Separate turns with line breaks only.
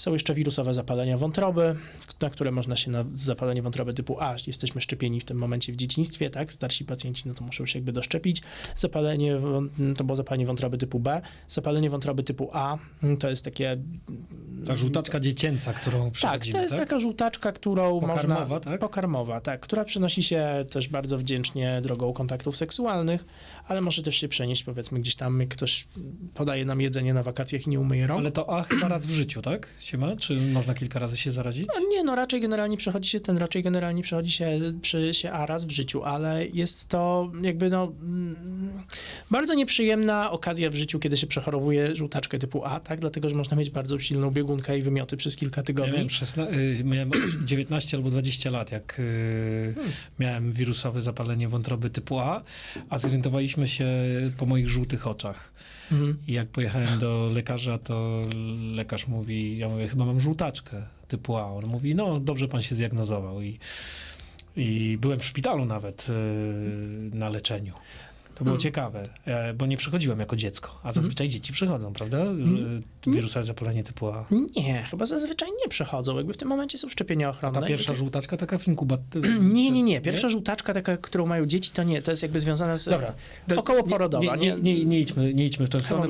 Są jeszcze wirusowe zapalenia wątroby, na które można się na zapalenie wątroby typu A, jesteśmy szczepieni w tym momencie w dzieciństwie, tak? Starsi pacjenci no to muszą się jakby doszczepić. Zapalenie, to było zapalenie wątroby typu B. Zapalenie wątroby typu A to jest takie
Ta żółtaczka dziecięca, którą
tak,
przechodzimy,
to jest taka żółtaczka, którą
Pokarmowa,
można...
tak?
Pokarmowa, tak. Która przenosi się też bardzo wdzięcznie drogą kontaktów seksualnych, ale może też się przenieść, powiedzmy, gdzieś tam, ktoś podaje nam jedzenie na wakacjach i nie umyje rąk.
Ale to A chyba raz w życiu, tak? Się ma? Czy można kilka razy się zarazić?
No nie, no raczej generalnie przechodzi się, ten raczej generalnie przechodzi się, przy się A raz w życiu, ale jest to jakby no mm, bardzo nieprzyjemna okazja w życiu, kiedy się przechorowuje żółtaczkę typu A, tak? Dlatego, że można mieć bardzo silną biegunkę i wymioty przez kilka
Ja
tygodni.
miałem, 16, y, miałem 19 albo 20 lat, jak y,
Hmm.
miałem wirusowe zapalenie wątroby typu A, a zorientowaliśmy się po moich żółtych oczach.
Mhm.
I jak pojechałem do lekarza, to lekarz mówi, ja mówię, chyba mam żółtaczkę typu A. On mówi, no dobrze pan się zdiagnozował. I, i byłem w szpitalu nawet y, na leczeniu. To było
Hmm.
ciekawe, e, bo nie przychodziłem jako dziecko, a zazwyczaj dzieci przychodzą, prawda?
Hmm.
Że Wirusowe zapalenie typu A.
Nie, chyba zazwyczaj nie przechodzą. Jakby w tym momencie są szczepienia
A
ochronne.
ta pierwsza żółtaczka taka w inkubatorze?
Nie, nie, nie. Pierwsza żółtaczka, taka, którą mają dzieci, to nie. To jest jakby związane z
Dobra.
okołoporodowa.
Nie, nie, nie, idźmy, nie idźmy w tę stronę,